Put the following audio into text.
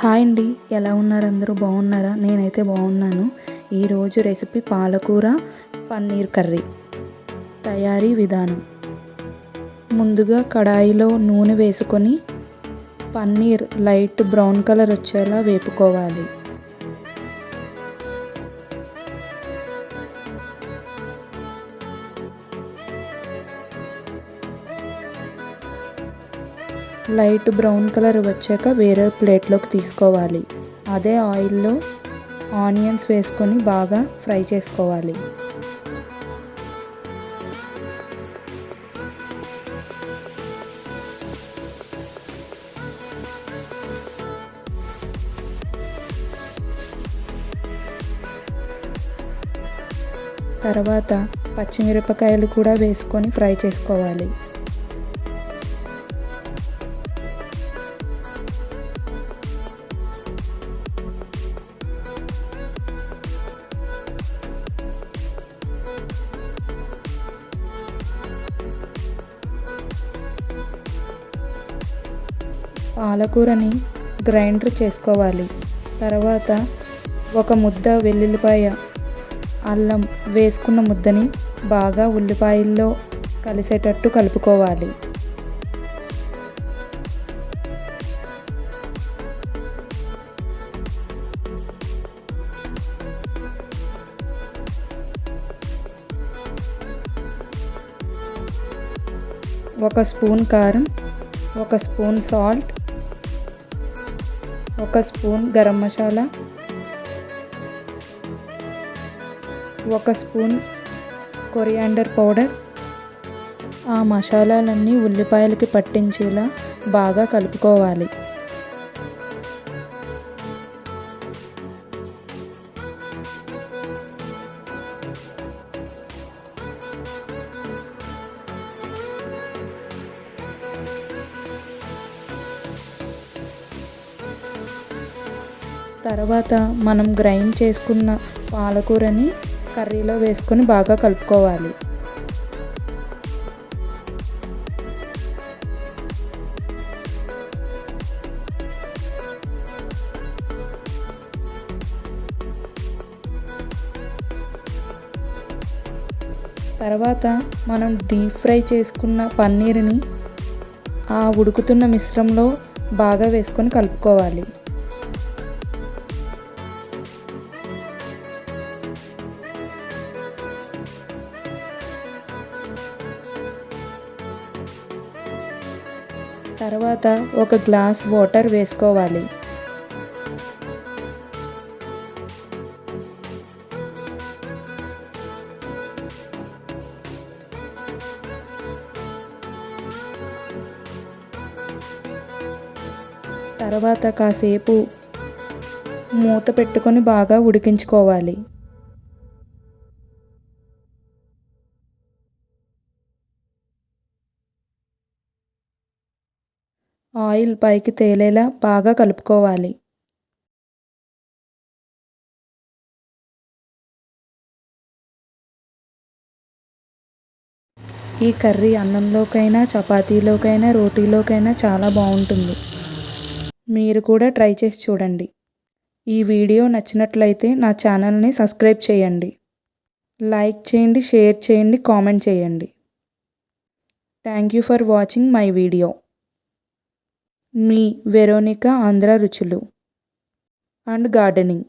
Hi అండి. ఎలా ఉన్నారు అందరూ? బాగున్నారా? నేనైతే బాగున్నాను. ఈరోజు రెసిపీ పాలకూర పన్నీర్ కర్రీ తయారీ విధానం. ముందుగా కడాయిలో నూనె వేసుకొని పన్నీర్ లైట్ బ్రౌన్ కలర్ వచ్చేలా వేపుకోవాలి. లైట్ బ్రౌన్ కలర్ వచ్చాక వేరే ప్లేట్లోకి తీసుకోవాలి. అదే ఆయిల్లో ఆనియన్స్ వేసుకొని బాగా ఫ్రై చేసుకోవాలి. తర్వాత పచ్చిమిరపకాయలు కూడా వేసుకొని ఫ్రై చేసుకోవాలి. పాలకూరని గ్రైండర్ చేసుకోవాలి. తర్వాత ఒక ముద్ద వెల్లుల్లిపాయ అల్లం వేసుకున్న ముద్దని బాగా ఉల్లిపాయల్లో కలిసేటట్టు కలుపుకోవాలి. ఒక స్పూన్ కారం ఒక స్పూన్ సాల్ట్ ఒక స్పూన్ గరం మసాలా ఒక స్పూన్ కొరియాండర్ పౌడర్. ఆ మసాలాలన్నీ ఉల్లిపాయలకి పట్టించేలా బాగా కలుపుకోవాలి. తర్వాత మనం గ్రైండ్ చేసుకున్న పాలకూరని కర్రీలో వేసుకొని బాగా కలుపుకోవాలి. తర్వాత మనం డీప్ ఫ్రై చేసుకున్న పన్నీర్ని ఆ ఉడుకుతున్న మిశ్రమంలో బాగా వేసుకొని కలుపుకోవాలి. తర్వాత ఒక గ్లాస్ వాటర్ వేసుకోవాలి. తర్వాత కాసేపు మూత పెట్టుకొని బాగా ఉడికించుకోవాలి. ఆయిల్ పైకి తేలేలా బాగా కలుపుకోవాలి. ఈ కర్రీ అన్నంలోకైనా చపాతీలోకైనా రోటీలోకైనా చాలా బాగుంటుంది. మీరు కూడా ట్రై చేసి చూడండి. ఈ వీడియో నచ్చినట్లయితే నా ఛానల్ని సబ్స్క్రైబ్ చేయండి. లైక్ చేయండి షేర్ చేయండి కామెంట్ చేయండి. Thank you for watching my video. Me Veronica Andhra రుచులు. And gardening.